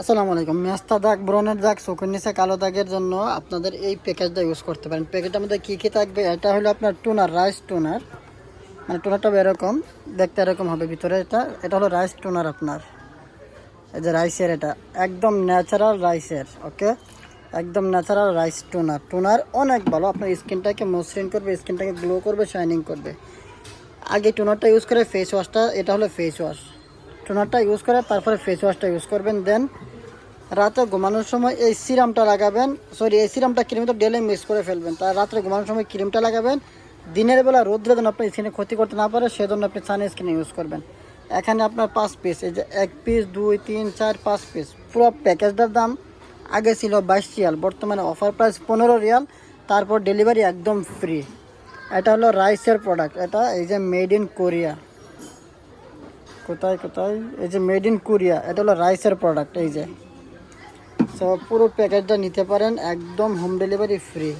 আসসালামু আলাইকুম। মেস্তা দাগ ব্রনের দাগ, চোখের নিচে কালো দাগের জন্য আপনাদের এই প্যাকেজটা ইউজ করতে পারেন। প্যাকেজটার মধ্যে কী কী থাকবে? এটা হলো আপনার টুনার, রাইস টুনার। মানে টুনারটা এরকম, দেখতে এরকম হবে ভিতরে এটা। এটা হলো রাইস টুনার আপনার। এই যে রাইসের এটা। একদম ন্যাচারাল রাইসের, ওকে? একদম ন্যাচারাল রাইস টুনার। টুনার অনেক ভালো। আপনার স্কিনটাকে মসৃণ করবে, স্কিনটাকে গ্লো করবে শাইনিং করবে। আগে টুনারটা ইউজ করে ফেস ওয়াশটা এটা হলো ফেস ওয়াশ টোনারটা ইউজ করে, তারপরে ফেস ওয়াশটা ইউজ করবেন দেন রাতে ঘুমানোর সময় এই সিরামটা লাগাবেন সরি এই সিরামটা ক্রিম তো ডেলে মিক্স করে ফেলবেন তার রাত্রে ঘুমানোর সময় ক্রিমটা লাগাবেন, দিনের বেলা রোদ্রে যেন আপনার স্কিনে ক্ষতি করতে না পারে সেজন্য আপনি সান স্কিনে ইউজ করবেন। এখানে আপনার পাঁচ পিস এই যে এক পিস দুই, তিন, চার, পাঁচ পিস পুরো প্যাকেজটার দাম আগে ছিল বাইশ রিয়াল, বর্তমানে অফার প্রাইস পনেরো রিয়াল, তারপর ডেলিভারি একদম ফ্রি এটা হলো রাইসের প্রোডাক্ট এটা এই যে মেড ইন কোরিয়া কোথায় কোথায়? এই যে মেড ইন কোরিয়া এটা হলো রাইসের প্রোডাক্ট এই যে। সো পুরো প্যাকেজটা নিতে পারেন, একদম হোম ডেলিভারি ফ্রি